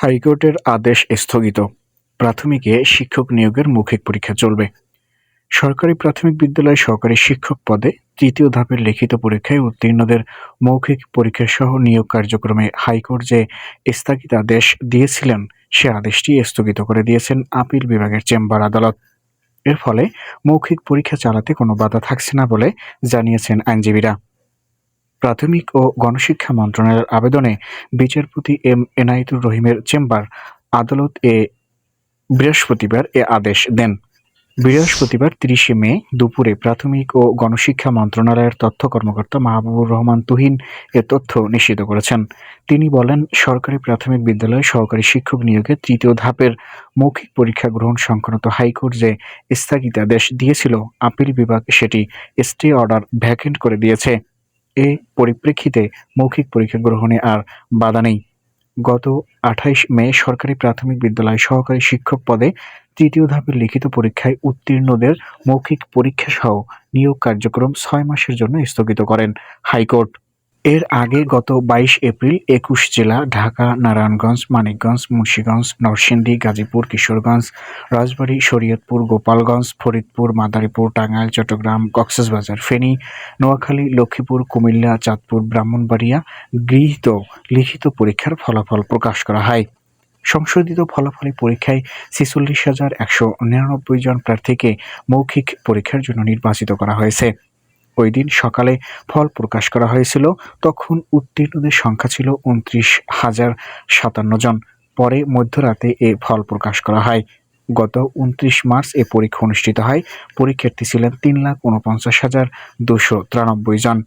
হাইকোর্টের আদেশ স্থগিত। প্রাথমিকে শিক্ষক নিয়োগের মৌখিক পরীক্ষা চলবে। সরকারি প্রাথমিক বিদ্যালয়ে সহকারী শিক্ষক পদে তৃতীয় ধাপের লিখিত পরীক্ষায় উত্তীর্ণদের মৌখিক পরীক্ষা সহ নিয়োগ কার্যক্রমে হাইকোর্ট যে স্থগিতাদেশ দিয়েছিলেন, সে আদেশটি স্থগিত করে দিয়েছেন আপিল বিভাগের চেম্বার আদালত। এর ফলে মৌখিক পরীক্ষা চালাতে কোনো বাধা থাকছে না বলে জানিয়েছেন আইনজীবীরা। প্রাথমিক ও গণশিক্ষা মন্ত্রণালয়ের আবেদনে বিচারপতি এম এনায়েতুর রহিমের চেম্বার আদালত এ বৃহস্পতিবার এ আদেশ দেন। বৃহস্পতিবার তিরিশে মে দুপুরে প্রাথমিক ও গণশিক্ষা মন্ত্রণালয়ের তথ্য কর্মকর্তা মাহবুবুর রহমান তুহিন এ তথ্য নিশ্চিত করেছেন। তিনি বলেন, সরকারি প্রাথমিক বিদ্যালয়ে সহকারী শিক্ষক নিয়োগে তৃতীয় ধাপের মৌখিক পরীক্ষা গ্রহণ সংক্রান্ত হাইকোর্ট যে স্থগিতাদেশ দিয়েছিল, আপিল বিভাগ সেটি স্টে অর্ডার ভ্যাকেন্ট করে দিয়েছে। এ পরিপ্রেক্ষিতে মৌখিক পরীক্ষা গ্রহণে আর বাধা নেই। গত আঠাইশ মে সরকারি প্রাথমিক বিদ্যালয় সহকারী শিক্ষক পদে তৃতীয় ধাপের লিখিত পরীক্ষায় উত্তীর্ণদের মৌখিক পরীক্ষা সহ নিয়োগ কার্যক্রম ছয় মাসের জন্য স্থগিত করেন হাইকোর্ট। এর আগে গত বাইশ এপ্রিল একুশ জেলা, ঢাকা, নারায়ণগঞ্জ, মানিকগঞ্জ, মুন্সিগঞ্জ, নরসিংদী, গাজীপুর, কিশোরগঞ্জ, রাজবাড়ী, শরীয়তপুর, গোপালগঞ্জ, ফরিদপুর, মাদারীপুর, টাঙ্গাইল, চট্টগ্রাম, কক্সবাজার, ফেনী, নোয়াখালী, লক্ষ্মীপুর, কুমিল্লা, চাঁদপুর, ব্রাহ্মণবাড়িয়া গৃহীত লিখিত পরীক্ষার ফলাফল প্রকাশ করা হয়। সংশোধিত ফলাফলে পরীক্ষায় ছেচল্লিশ হাজার একশো নিরানব্বই জন প্রার্থীকে মৌখিক পরীক্ষার জন্য নির্বাচিত করা হয়েছে। ওই দিন সকালে ফল প্রকাশ করা হয়েছিল। তখন উত্তীর্ণদের সংখ্যা ছিল উনত্রিশ হাজার সাতান্ন জন। পরে মধ্যরাতে এ ফল প্রকাশ করা হয়। গত উনত্রিশ মার্চ এ পরীক্ষা অনুষ্ঠিত হয়। পরীক্ষার্থী ছিলেন তিন লাখ উনপঞ্চাশ হাজার দুশো তিরানব্বই জন।